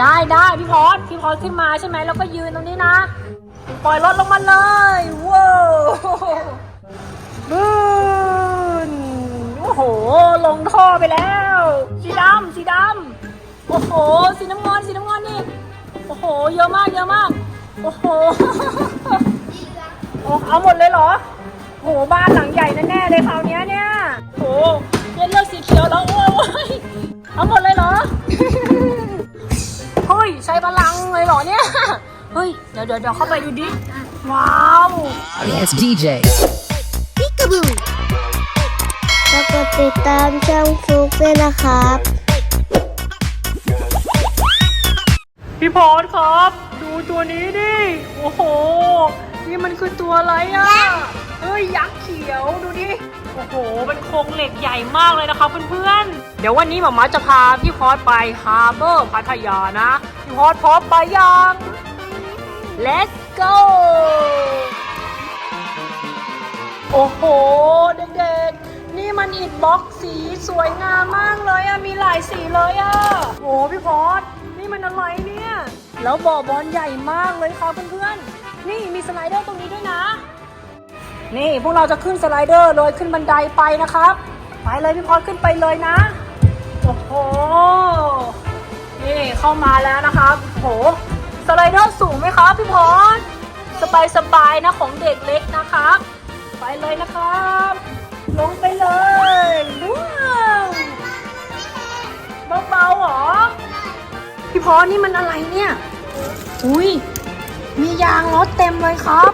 ได้ได้พี่พอดพี่พอดขึ้นมาใช่ไหมแล้วก็ยืนตรงนี้นะ ปล่อยรถลงมาเลยว้าวบึ้นโอ้โห ลงท่อไปแล้ว สีดำสีดำโอ้โห สีน้ำเงินสีน้ำเงินนี่ โอ้โห เยอะมากเยอะมาก โอ้โหโอ้เอาหมดเลยเหรอโหบ้านหลังใหญ่แน่ๆเลยคราวนี้เนี่ยโหเนี่ยเลือกสีเขียวแล้วโอ้ยโอ้ยเอาหมดเลยเหรอ ยใช้พลังเลยเหรอเนี่ย เฮ้ย เดี๋ยวเดี๋ยวเดี๋ยวเข้าไปดูดิ ว้าว Yes, DJ. แล้วก็ติดตามช่องฟลุกด้วยนะครับ พี่พอดครับ ดูตัวนี้ดิ โอ้โห นี่มันคือตัวอะไรอะ เฮ้ย ยักษ์เขียวดูดิ โอ้โห เป็นโครงเหล็กใหญ่มากเลยนะคะเพื่อนๆ เดี๋ยววันนี้หมามาจะพาพี่พอดไปฮาร์เบอร์พัทยานะ พอดพร้อมไปยัง Let's go โอ้โห เด็กๆ นี่มันอิฐบล็อกสีสวยงามมากเลยอะมีหลายสีเลยอะโอ้พี่พอดนี่มันอะไรเนี่ย แล้วบ่อบอลใหญ่มากเลยค่ะเพื่อนๆ นี่มีสไลเดอร์ตรงนี้ด้วยนะ นี่พวกเราจะขึ้นสไลเดอร์เลยขึ้นบันไดไปนะครับ ไปเลยพี่พอดขึ้นไปเลยนะ โอ้โห เข้ามาแล้วนะครับโหสไลเดอร์สูงไหมครับพี่พอดสบายสบายนะของเด็กเล็กนะครับ ไปเลยนะครับ ลงไปเลยว้าวเบาๆเหรอ พี่พอนี่มันอะไรเนี่ย อุ้ยมียางรถเต็มเลยครับ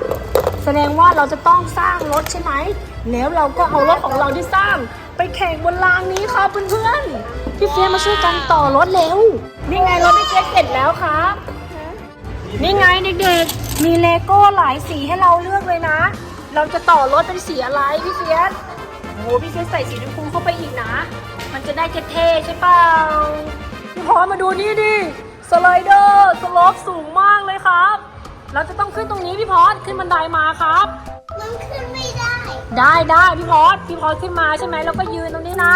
แสดงว่าเราจะต้องสร้างรถใช่ไหม แล้วเราก็เอารถของเราที่สร้าง ไปแข่งบนรางนี้ครับเพื่อนๆพี่เฟียมาช่วยกันต่อรถเร็ว นี่ไงรถพี่เฟียสเสร็จแล้วครับ นี่ไงเด็กๆ มีเลโก้หลายสีให้เราเลือกเลยนะ เราจะต่อรถเป็นสีอะไรพี่เฟียสโอ้โหพี่เฟียสใส่สีชมพูเข้าไปอีกนะ มันจะได้เท่ๆใช่เปล่าพี่พอมาดูนี่ดิสไลเดอร์สโลปสูงมากเลยครับ เราจะต้องขึ้นตรงนี้พี่พอสขึ้นบันไดมาครับ มันขึ้นไม่ได้ ได้ได้พี่พอสพี่พอสขึ้นมาใช่ไหมแล้วก็ยืนตรงนี้นะ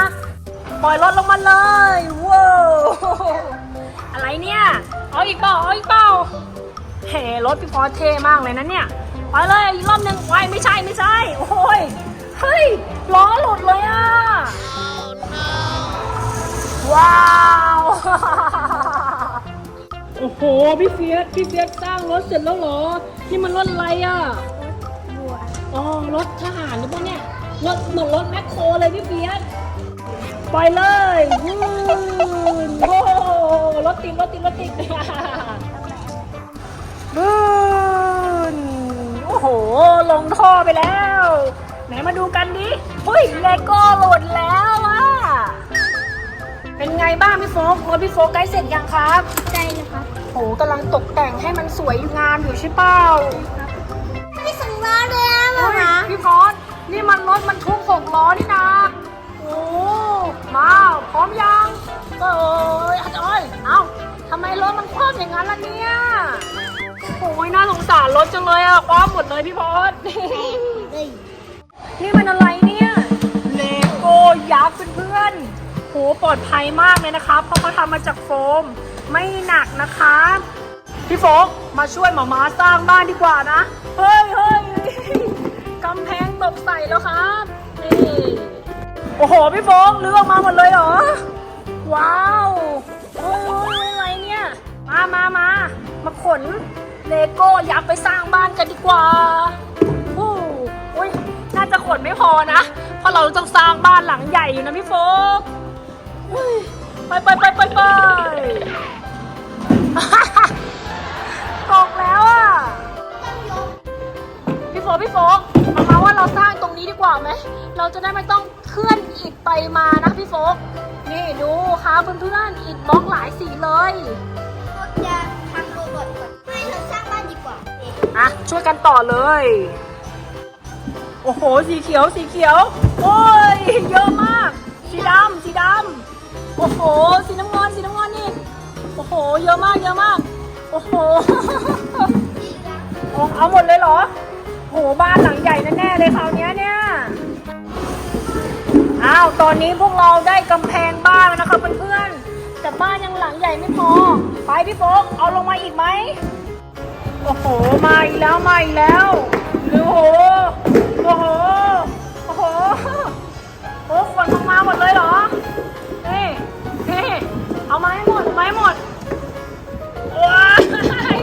ปล่อยรถลงมาเลยว้าว อะไรเนี่ยเอาอีกเปล่าเอาอีกเปล่าเฮ้รถพี่พอเท่มากเลยนะเนี่ยไปเลยอีกรอบหนึ่งไว้ไม่ใช่ไม่ใช่ โอ้ยเฮ้ยล้อหลุดเลยอะว้าวโอ้โหพี่เฟียสพี่เฟียสสร้างรถเสร็จแล้วเหรอนี่มันรถอะไรอะบัวอ๋อรถทหารหรือเปล่าเนี่ยรถเหมือนรถแมคโครเลยพี่เฟียสไปเลยวู้ ลงท่อไปแล้ว ไหนมาดูกันดิเฮ้ยเลโก้หล่นแล้วอะ เป็นไงบ้างพี่โฟกรถพี่โฟกใกล้เสร็จยังครับใจนะครับโหกำลังตกแต่งให้มันสวยงามอยู่ใช่เปล่าไม่สั่งล้อเลยนะหมาเฮ้ยมาพี่พอดนี่มันรถบรรทุกหกล้อนี่นะโอ้มาพร้อมยังเอ้ยอาจจะเอ้ยเอ้าทำไมรถมันคว่ำอย่างนั้นล่ะเนี่ย รรถจังเลยอะคว่ำหมดเลยพี่พอดเฮ้ยนี่มันอะไรเนี่ยเลโก้ยักษ์เพื่อนๆโหปลอดภัยมากเลยนะครับเพราะเขาทำมาจากโฟม ไม่หนักนะคะ พี่โฟกมาช่วยหมาม้าสร้างบ้านดีกว่านะ เฮ้ยเฮ้ยกำแพงตกใส่แล้วครับนี่โอ้โห พี่โฟกเลือกมาหมดเลยเหรอ ว้าว โอ้ยโอ้ยอะไรเนี่ย มามามามาขน เลโก้ยักษ์ไปสร้างบ้านกันดีกว่าโอ้อุ้ยน่าจะขนไม่พอนะ เพราะเราต้องสร้างบ้านหลังใหญ่อยู่นะพี่โฟกเฮ้ยไปไปไปไปไป ตกแล้วอะ พี่โฟกพี่โฟกเอามาว่าเราสร้างตรงนี้ดีกว่าไหม เราจะได้ไม่ต้องเคลื่อนอิฐไปมานะพี่โฟกนี่ดูค่ะเพื่อนๆอิฐบล็อกหลายสีเลย ว่าอะช่วยกันต่อเลย โอ้โห สีเขียว สีเขียว โอ้ย เยอะมาก สีดำสีดำโอ้โห สีน้ำเงินสีน้ำเงินนี่ โอ้โห เยอะมาก เยอะมาก โอ้โหเอาหมดเลยเหรอ โห บ้านหลังใหญ่แน่ๆเลยคราวนี้เนี่ย อ้าว ตอนนี้พวกเราได้กำแพงบ้านแล้วนะคะเพื่อนๆ แต่บ้านยังหลังใหญ่ไม่พอ ไปพี่โฟกเอาลงมาอีกไหม อ้โห มาอีกแล้ว มาอีกแล้วโอ้โห โอ้โห โอ้โห โอ้ขวดลงมาหมดเลยเหรอนี่นี่เอาไม้หมดเอามาให้หมดว้าย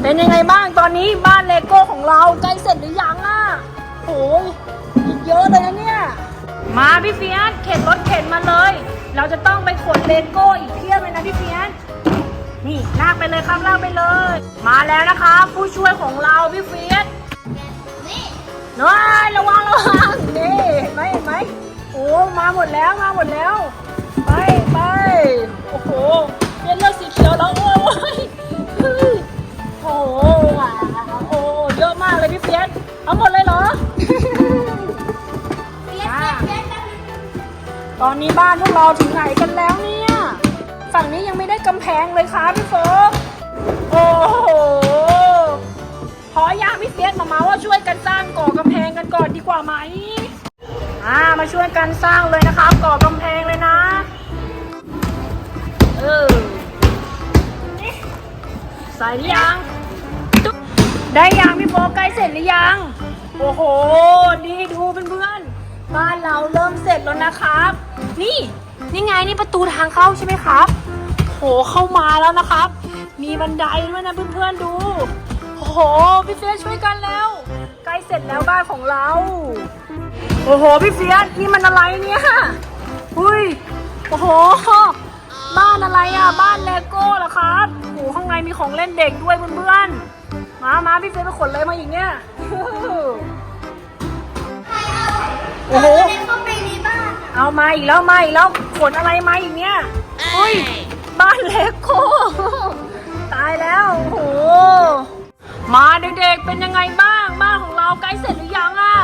เป็นยังไงบ้างตอนนี้บ้านเลโก้ของเราใกล้เสร็จหรือยังอะโอ้ยอีกเยอะเลยนะเนี่ย มาพี่เฟียสเข็นรถเข็นมาเลย เราจะต้องไปขนเลโก้อีกเพียบเลยนะพี่เฟียส นี่ลากไปเลยครับลากไปเลย มาแล้วนะคะ ผู้ช่วยของเราพี่เฟียสนี่น้อยระวังระวังนี่เห็นไหมเห็นไหมโอ้มาหมดแล้วมาหมดแล้ว ไปไปโอ้โหเฟียสเลือกสีเขียวแล้วโอ้ยโอ้โหอะโอ้เยอะมากเลยพี่เฟียสเอาหมดเลยเหรอตอนนี้บ้านพวกเราถึงไหนกันแล้วเนี่ย ฝั่งนี้ยังไม่ได้กำแพงเลยค่ะพี่โฟกโอ้โหขอยากพี่เฟียสมามาว่าช่วยกันสร้างก่อกำแพงกันก่อนดีกว่าไหมอ่ามาช่วยกันสร้างเลยนะครับก่อกำแพงเลยนะ เออใส่หรือยัง ได้ยังพี่โฟกใกล้เสร็จหรือยัง โอ้โห นี่ดูเพื่อนๆบ้านเราเริ่มเสร็จแล้วนะครับ นี่นี่ไงนี่ประตูทางเข้าใช่ไหมครับ โหเข้ามาแล้วนะครับ มีบันไดด้วยนะเพื่อนๆดู โอ้โหพี่เฟียสช่วยกันแล้ว ใกล้เสร็จแล้วบ้านของเรา โอ้โหพี่เฟียสนี่มันอะไรเนี่ยอุ้ยโอ้โห บ้านอะไรอะบ้านเลโก้เหรอครับโอ้โหข้างในมีของเล่นเด็กด้วยเพื่อนๆมามาพี่เฟียสไปขนอะไรมาอีกเนี่ยโอ้โหเดินเข้าไปในบ้านอะเอามาอีกแล้วมาอีกแล้วขนอะไรมาอีกเนี่ยเฮ้ย บ้านเลโก้ตายแล้วโอ้โหมาเด็กๆเป็นยังไงบ้างบ้านของเราใกล้เสร็จหรือยังอะ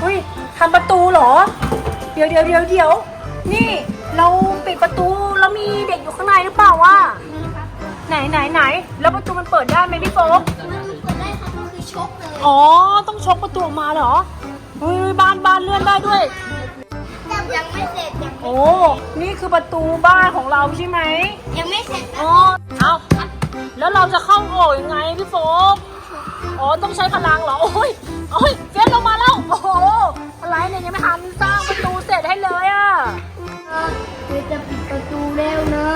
เฮ้ยทำประตูเหรอ เดี๋ยวเดี๋ยวเดี๋ยวเดี๋ยวนี่เราปิดประตูแล้วมีเด็กอยู่ข้างในหรือเปล่าวะนะครับไหนไหนไหนแล้วประตูมันเปิดได้ไหมพี่โฟกมันเปิดได้ครับก็คือชกเลยอ๋อต้องชกประตูออกมาเหรอเฮ้ยบ้านบ้านเลื่อนได้ด้วยแต่ ยังไม่เสร็จยังโอ้ นี่คือประตูบ้านของเราใช่ไหมยังไม่เสร็จนะอ๋อเอาแล้วเราจะเข้าออกยังไงพี่โฟกอ๋อ ต้องใช้พลังเหรอ โอ้ยโอ้ยเฟียสลงมาแล้ว โอ้โห อะไรเนี่ยยังไม่ทันสร้างประตูเสร็จให้เลยอะคือจะปิดประตูแล้วนะ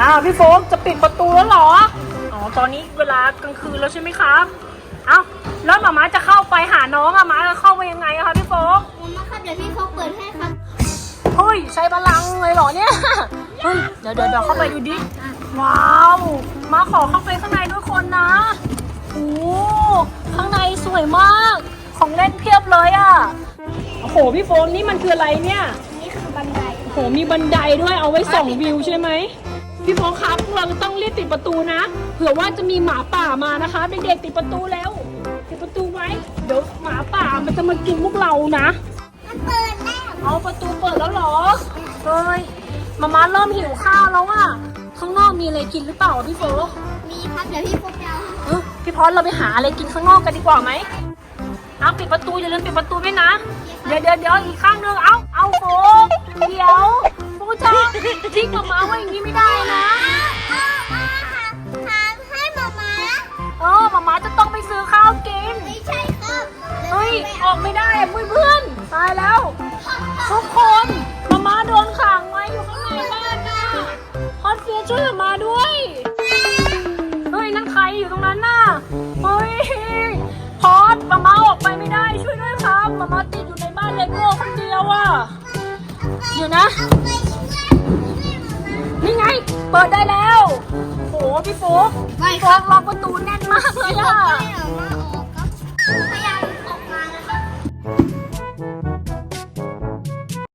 อ้าวพี่โฟกจะปิดประตูแล้วเหรอ อ๋อ ตอนนี้เวลากลางคืนแล้วใช่ไหมครับ เอ้า แล้วหมาม้าจะเข้าไปหาน้องอะม้าจะเข้าไปยังไงอะคะพี่โฟกมันมาครับเดี๋ยวพี่เขาเปิดให้ครับ เฮ้ยใช้พลังเลยเหรอเนี่ยเฮ้ยเดี๋ยวเดี๋ยวเดี๋ยวเข้าไปดูดิ ว้าว มาขอเข้าไปข้างในด้วยคนนะโอ้ข้างในสวยมาก ของเล่นเพียบเลยอะ่ะ โอ้โห พี่โฟนนี่มันคืออะไรเนี่ย นี่คือบันได โอ้โห มีบันไดด้วยเอาไว้ส่องวิวใช่ไหม พี่โฟครับพวกเราจะต้องรีบติดประตูนะ เผื่อว่าจะมีหมาป่ามานะคะ เด็กๆติดประตูแล้ว ติดประตูไว้ เดี๋ยวหมาป่ามันจะมากินพวกเรานะมันเปิดแล้ว เอาประตูเปิดแล้วเหรอเฮ้ยมาม่าเริ่มหิวข้าวแล้วอะข้างนอกมีอะไรกินหรือเปล่าอะพี่โฟกมีครับเดี๋ยวพี่โฟกเอาเออพี่พอสเราไปหาอะไรกินข้างนอกกันดีกว่าไหมเอาปิดประตูอย่าลืมปิดประตูด้วยนะ เดี๋ยวเดี๋ยวเดี๋ยวอีกข้างหนึงเอาเอาโฟกเดี๋ยวโฟกจะทิ้งมาม่าไว้อย่างนี้ไม่ได้นะ เอาเอาหาให้หมามาเออมาม่าจะต้องไปซื้อข้าว อยู่ในบ้านเลโก้คนเดียวอะเดี๋ยวนะไปช่วยช่วยหมามานี่ไง เปิดได้แล้ว โห พี่ฟุ๊กไม่พี่ฟุ๊กล็อกประตูแน่นมากเลยอะไม่เหร